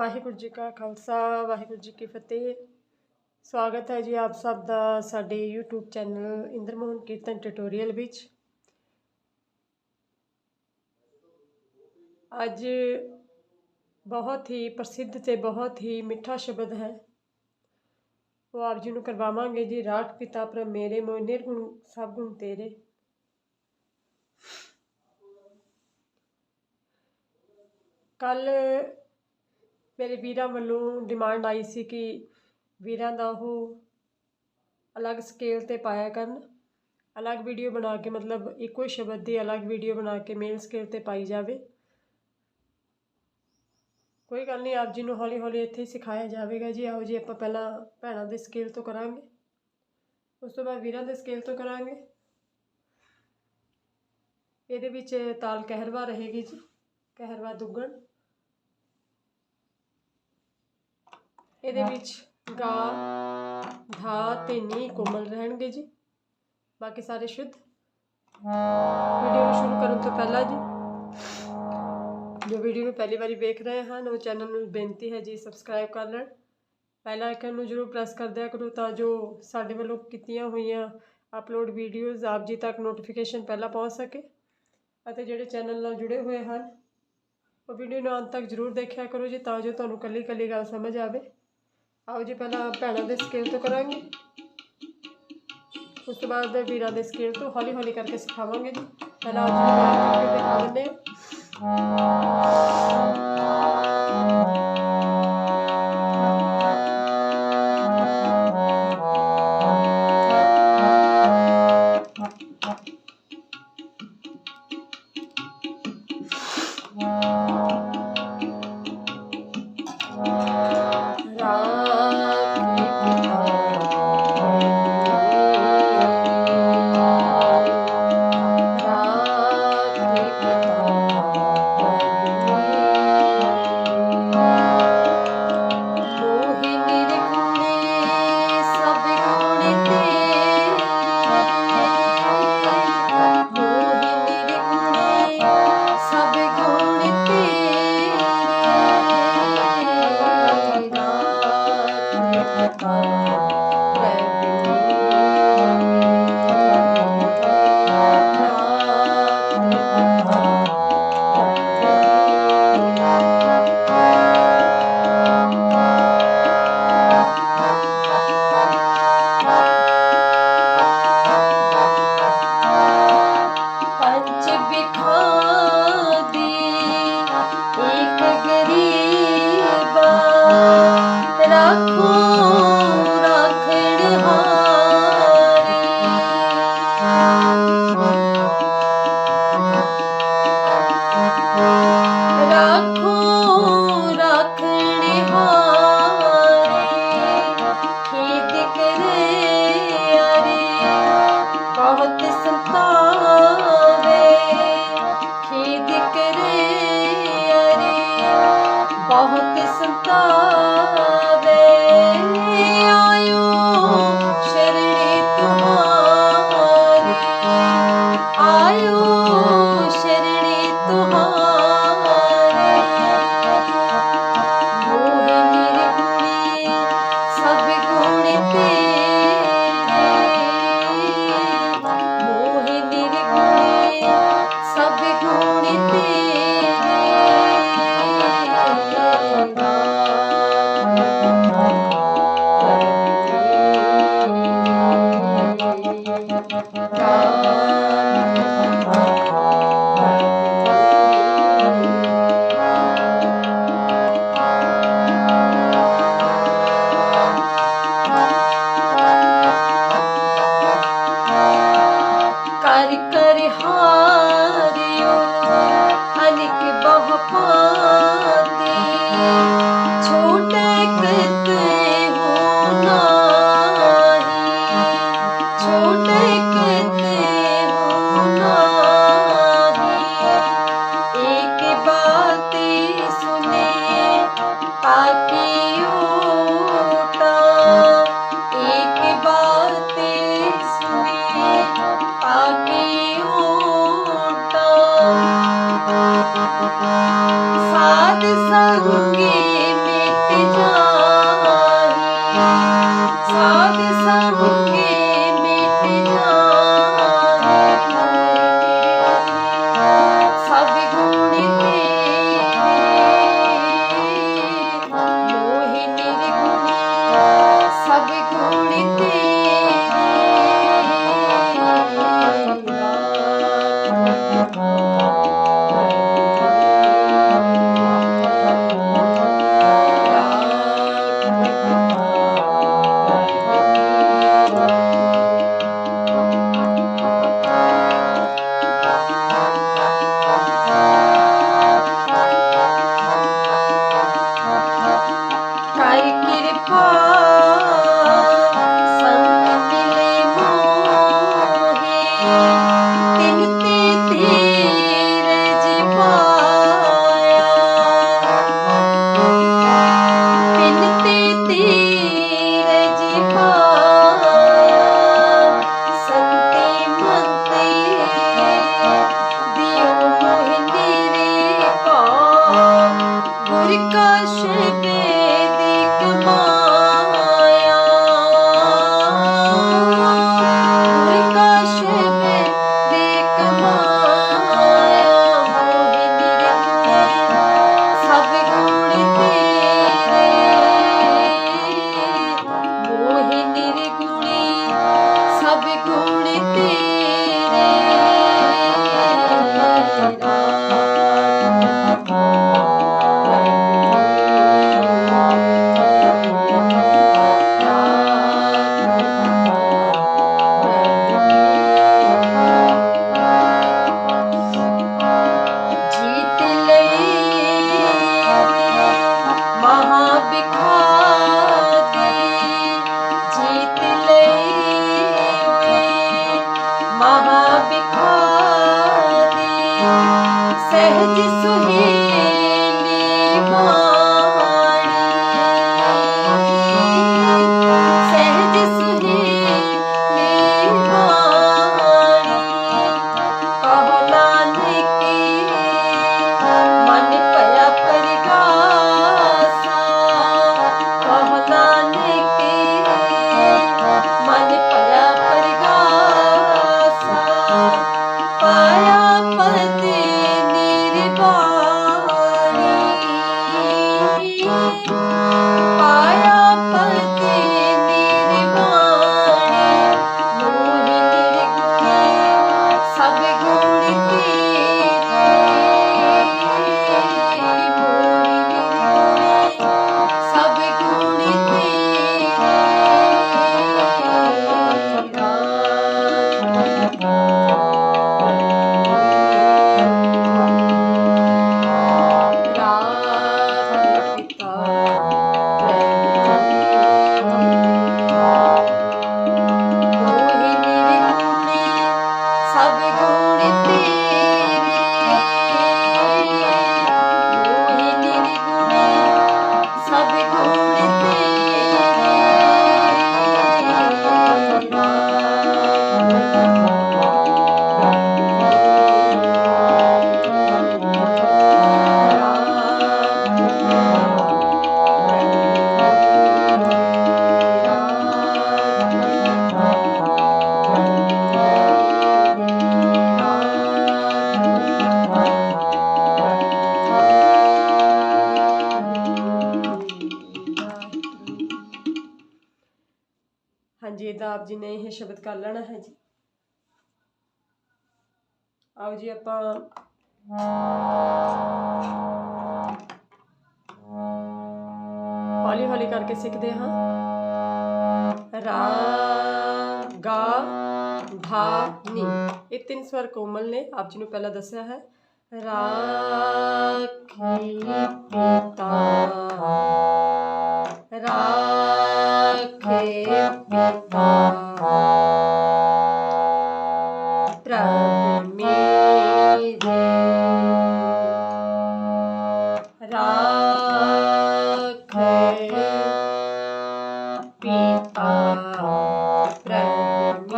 ਵਾਹਿਗੁਰੂ ਜੀ ਕਾ ਖਾਲਸਾ, ਵਾਹਿਗੁਰੂ ਜੀ ਕੀ ਫਤਿਹ। ਸਵਾਗਤ ਹੈ ਜੀ ਆਪ ਸਭ ਦਾ ਸਾਡੇ YouTube channel Indermohan Kirtan tutorial ਵਿੱਚ। ਅੱਜ ਬਹੁਤ ਹੀ ਪ੍ਰਸਿੱਧ ਤੇ ਬਹੁਤ ਹੀ ਮਿੱਠਾ ਸ਼ਬਦ ਹੈ। ਉਹ ਆਪ ਜੀ ਨੂੰ ਕਰਵਾਵਾਂਗੇ ਜੀ, ਰਾਖ ਪਿਤਾ ਪਰ ਮੇਰੇ ਮੋਇ ਨਿਰਗੁਣ ਸਭ ਗੁਣ ਤੇਰੇ। ਕੱਲ ਮੇਰੇ ਵੀਰਾਂ ਵੱਲੋਂ ਡਿਮਾਂਡ ਆਈ ਸੀ ਕਿ ਵੀਰਾਂ ਦਾ ਉਹ ਅਲੱਗ ਸਕੇਲ ਤੇ ਪਾਇਆ ਕਰਨ। ਅਲੱਗ ਵੀਡੀਓ ਬਣਾ ਕੇ, ਮਤਲਬ ਇੱਕੋ ਹੀ ਸ਼ਬਦ ਦੀ ਅਲੱਗ ਵੀਡੀਓ ਬਣਾ ਕੇ ਮੇਲ ਸਕੇਲ ਤੇ ਪਾਈ ਜਾਵੇ। ਕੋਈ ਗੱਲ ਨਹੀਂ, ਆਪ ਜੀ ਨੂੰ ਹੌਲੀ ਹੌਲੀ ਇੱਥੇ ਸਿਖਾਇਆ ਜਾਵੇਗਾ ਜੀ। ਆਓ ਜੀ ਆਪਾਂ ਪਹਿਲਾਂ ਭੈਣਾਂ ਦੇ ਸਕੇਲ ਤੋਂ ਕਰਾਂਗੇ। ਉਸ ਤੋਂ ਬਾਅਦ ਵੀਰਾਂ ਦੇ ਸਕੇਲ ਤੋਂ ਕਰਾਂਗੇ। ਇਹਦੇ ਵਿੱਚ ਤਾਲ ਕਹਿਰਵਾ ਰਹੇਗੀ ਜੀ। ਕਹਿਰਵਾ ਦੁੱਗਣ। ਇਹਦੇ ਵਿੱਚ ਗਾ ਧਾ ਤੇ ਨੀ ਕੋਮਲ ਰਹਿਣਗੇ ਜੀ। ਬਾਕੀ ਸਾਰੇ ਸ਼ੁੱਧ। ਵੀਡੀਓ ਨੂੰ ਸ਼ੁਰੂ ਕਰਨ ਤੋਂ ਪਹਿਲਾਂ ਜੀ ਜੋ ਵੀਡੀਓ ਨੂੰ ਪਹਿਲੀ ਵਾਰੀ ਵੇਖ ਰਹੇ ਹਨ ਉਹ ਚੈਨਲ ਨੂੰ ਬੇਨਤੀ ਹੈ ਜੀ ਸਬਸਕ੍ਰਾਈਬ ਕਰ ਲੈਣ। ਪਹਿਲਾ ਆਈਕਨ ਨੂੰ ਜਰੂਰ ਪ੍ਰੈਸ ਕਰ ਦਿਆ ਕਰੋ ਤਾਂ ਜੋ ਸਾਡੇ ਵੱਲੋਂ ਕੀਤੀਆਂ ਹੋਈਆਂ ਅਪਲੋਡ ਵੀਡੀਓਜ਼ ਆਪ ਜੀ ਤੱਕ ਨੋਟੀਫਿਕੇਸ਼ਨ ਪਹਿਲਾਂ ਪਹੁੰਚ ਸਕੇ। ਅਤੇ ਜਿਹੜੇ ਚੈਨਲ ਨਾਲ ਜੁੜੇ ਹੋਏ ਹਨ ਉਹ ਵੀਡੀਓ ਨੂੰ ਅੰਤ ਤੱਕ ਜਰੂਰ ਦੇਖਿਆ ਕਰੋ ਜੀ ਤਾਂ ਜੋ ਤੁਹਾਨੂੰ ਕੱਲੀ ਕੱਲੀ ਗੱਲ ਸਮਝ ਆਵੇ। ਆਓ ਜੀ ਪਹਿਲਾਂ ਭੈਣਾਂ ਦੇ ਸਕੇਲ ਤੋਂ ਕਰਾਂਗੇ। ਉਸ ਤੋਂ ਬਾਅਦ ਵੀਰਾਂ ਦੇ ਸਕੇਲ ਤੋਂ ਹੌਲੀ ਹੌਲੀ ਕਰਕੇ ਸਿਖਾਵਾਂਗੇ ਜੀ। ਪਹਿਲਾਂ ਅੱਜ ਬਾਹਰ ਕਰਕੇ ਦਿਖਾ ਦਿੰਦੇ ਹਾਂ। Bye. ਹਾਂਜੀ ਆਪ ਜੀ ਨੇ ਇਹ ਸ਼ਬਦ ਕਰ ਲੈਣਾ ਹੈ ਜੀ। ਆਓ ਜੀ ਆਪਾਂ ਹੌਲੀ ਹੌਲੀ ਕਰਕੇ ਸਿੱਖਦੇ ਹਾਂ। ਰਾ, ਗਾ ਧਾ ਨੀ। ਇਹ ਤਿੰਨ ਸਵਰ ਕੋਮਲ ਨੇ, ਆਪ ਜੀ ਨੂੰ ਪਹਿਲਾਂ ਦੱਸਿਆ ਹੈ। ਰਾ ਪਿਤਾ ਰਾਖੇ ਪਿਤਾ ਪ੍ਰਭ ਮੇਰੇ ਰਾਖੇ ਪਿਤਾ ਪ੍ਰਭ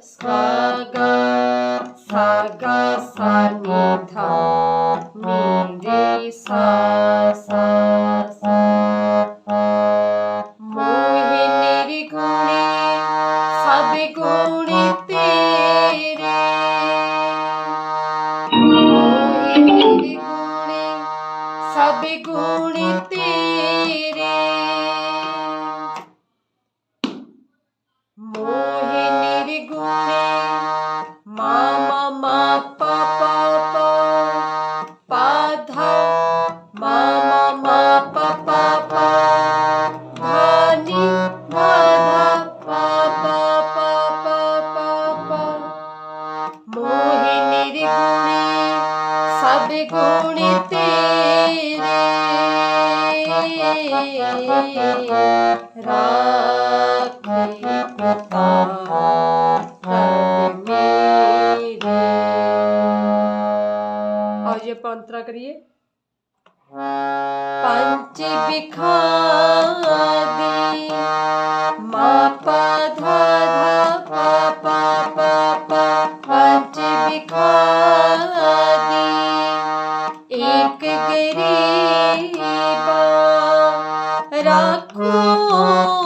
ਹੀ ਉਠਾ ਦੇਣਾ ਸਾ ਗਾ ਸਾ ਗਾ ਸਾ ਨੀ ਧਾ ਨੀ ਰੇ ਸਾ ਸਾ ਸਭ ਗੁਣ ਤੇਰੇ ਮੋਹਿ ਨਿਰਗੁਣੇ ਸਭ ਗੁਣ ਤੇਰੇ ਰਾਖੀ ਪਿਤਾ ਪ੍ਰਭ ਮੇਰੇ ਆਓ ਜੀ ਆਪਾਂ ਅੰਤਰਾ ਕਰੀਏ ਪੰਜ ਬਿਖਾਦੀ ਮਾ ਪਾ ਧਾ ਧਾ ਪਾ ਪਾ ਪਾ 哦。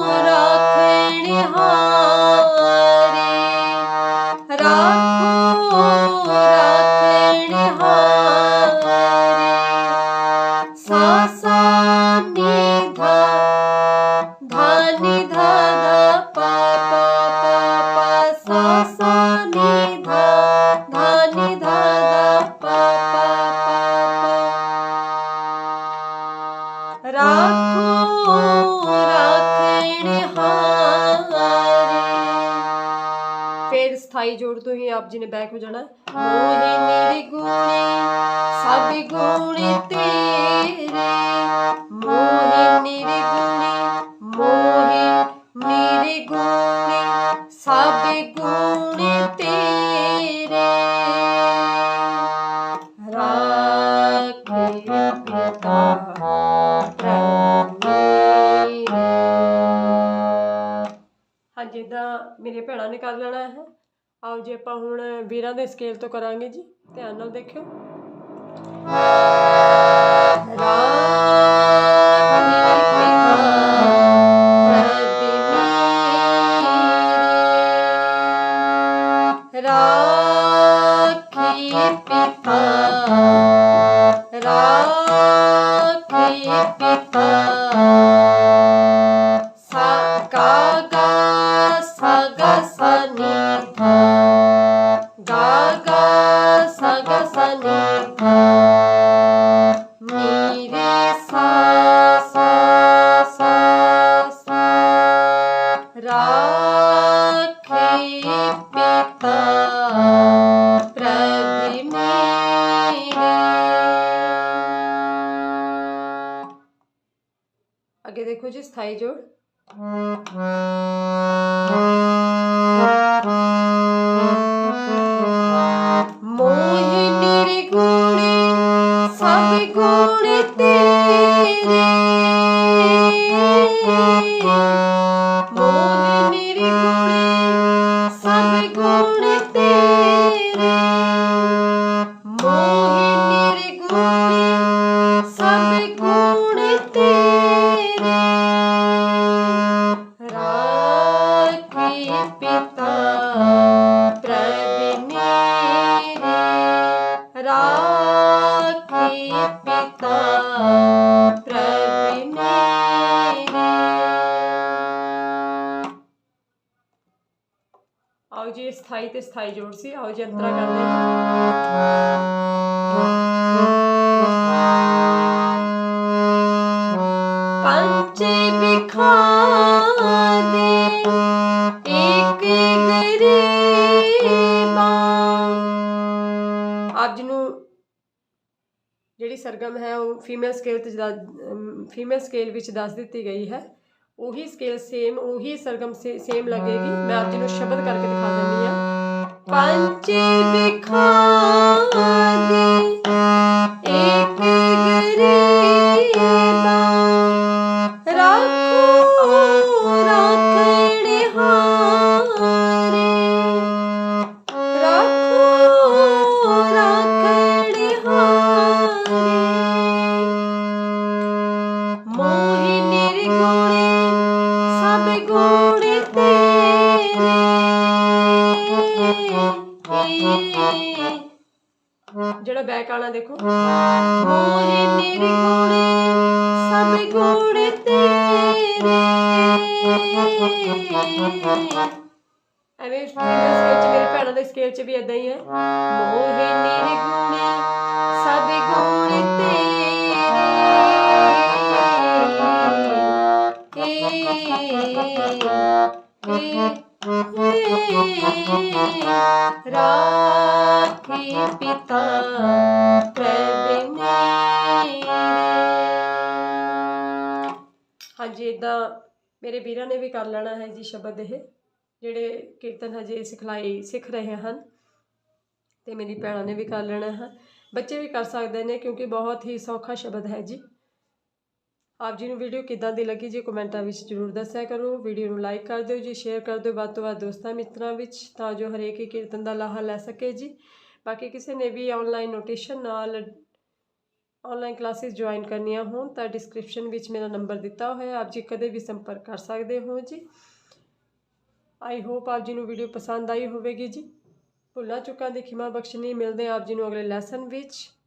ਫਿਰ ਸਥਾਈ ਜੋੜ ਤੋਂ ਹੀ ਆਪ ਜੀ ਨੇ ਬੈਕ ਹੋ ਜਾਣਾ ਹੈ। ਮੋਹਿ ਨਿਰਗੁਣੇ ਸਭ ਗੁਣ ਤੇਰੇ ਮੋਹਿ ਨਿਰਗੁਣੇ ਮੋਹਿ ਆਪਾਂ ਹੁਣ ਵੀਰਾਂ ਦੇ ਸਕੇਲ ਤੋਂ ਕਰਾਂਗੇ ਜੀ। ਧਿਆਨ ਨਾਲ ਦੇਖਿਓ। ਸਾ ਗਾ ਸਾ ਨੀ ਧਾ ਨੀ ਰੇ ਅੱਗੇ ਦੇਖੋ ਜੀ ਸਥਾਈ ਜੋੜ ਸਭ ਗੁਣ ਜੀ ਸਥਾਈ ਤੇ ਸਥਾਈ ਜੋੜ ਸੀ, ਆਓ ਜੀ ਕਰਦੇ ਹਾਂ। ਪੰਜ ਇੱਕ ਗਰੀਬਾ। ਆਪ ਜੀ ਨੂੰ ਜਿਹੜੀ ਸਰਗਮ ਹੈ, ਉਹ ਫੀਮੇਲ ਸਕੇਲ ਤੇ ਫੀਮੇਲ ਸਕੇਲ ਵਿੱਚ ਦੱਸ ਦਿੱਤੀ ਗਈ ਹੈ। ਉਹੀ ਸਕੇਲ ਸੇਮ ਉਹੀ ਸਰਗਮ ਸੇਮ ਲੱਗੇਗੀ। ਮੈਂ ਆਪ ਜੀ ਨੂੰ ਸ਼ਬਦ ਕਰਕੇ ਦਿਖਾ ਦਿੰਦੀ ਹਾਂ। ਪੰਜ ਬਿਖਾ ਇੱਕ ਜਿਹੜਾ ਬੈਕ ਆਣਾ ਦੇਖੋ। ਮੋਹਿ ਨਿਰਗੁਣੇ ਸਭ ਗੁਣ ਤੇਰੇ। ਐਵੇਂ ਸਕੇਲ ਚ ਮੇਰੇ ਭੈਣਾਂ ਦੇ ਸਕੇਲ ਚ ਵੀ ਇਦਾਂ ਹੀ ਹੈ। ਮੋਹਿ ਨਿਰਗੁਣੇ ਸਭ ਗੁਣ ਤੇਰੇ। ਰਾਖੀ ਪਿਤਾ ਪ੍ਰਭ ਮੇਰੇ ਹਾਂਜੀ ਇਦਾਂ ਮੇਰੇ ਵੀਰਾਂ ਨੇ ਵੀ ਕਰ ਲੈਣਾ ਹੈ ਜੀ ਸ਼ਬਦ ਇਹ, ਜਿਹੜੇ ਕੀਰਤਨ ਹਜੇ ਸਿਖਲਾਈ ਸਿੱਖ ਰਹੇ ਹਨ ਤੇ ਮੇਰੀ ਭੈਣਾਂ ਨੇ ਵੀ ਕਰ ਲੈਣਾ ਹੈ। ਬੱਚੇ ਵੀ ਕਰ ਸਕਦੇ ਨੇ ਕਿਉਂਕਿ ਬਹੁਤ ਹੀ ਸੌਖਾ ਸ਼ਬਦ ਹੈ ਜੀ। ਆਪ ਜੀ ਨੂੰ ਵੀਡੀਓ ਕਿਦਾਂ ਦੀ ਲੱਗੀ ਜੀ ਕਮੈਂਟਾਂ ਵਿੱਚ ਜਰੂਰ ਦੱਸਿਆ ਕਰੋ। ਵੀਡੀਓ ਨੂੰ ਲਾਈਕ ਕਰ ਦਿਓ ਜੀ, ਸ਼ੇਅਰ ਕਰ ਦਿਓ। ਵੱਧ ਤੋਂ ਵੱਧ ਦੋਸਤਾਂ ਮਿੱਤਰਾਂ ਵਿੱਚ ਤਾਂ ਜੋ ਹਰੇਕ ਹੀ ਕੀਰਤਨ ਦਾ ਲਾਹਾ ਲੈ ਸਕੇ ਜੀ। ਬਾਕੀ ਕਿਸੇ ਨੇ ਵੀ ਆਨਲਾਈਨ ਨੋਟੇਸ਼ਨ ਨਾਲ ਆਨਲਾਈਨ ਕਲਾਸਿਸ ਜੁਆਇਨ ਕਰਨੀਆਂ ਹੋਣ ਤਾਂ ਡਿਸਕ੍ਰਿਪਸ਼ਨ ਵਿੱਚ ਮੇਰਾ ਨੰਬਰ ਦਿੱਤਾ ਹੋਇਆ ਆਪ ਜੀ ਕਦੇ ਵੀ ਸੰਪਰਕ ਕਰ ਸਕਦੇ ਹੋ ਜੀ। ਆਈ ਹੋਪ ਆਪ ਜੀ ਨੂੰ ਵੀਡੀਓ ਪਸੰਦ ਆਈ ਹੋਵੇਗੀ ਜੀ। ਭੁੱਲਾਂ ਚੁੱਕਾਂ ਦੀ ਖਿਮਾ ਬਖਸ਼ਣੀ। ਮਿਲਦੇ ਆਪ ਜੀ ਨੂੰ ਅਗਲੇ ਲੈਸਨ ਵਿੱਚ।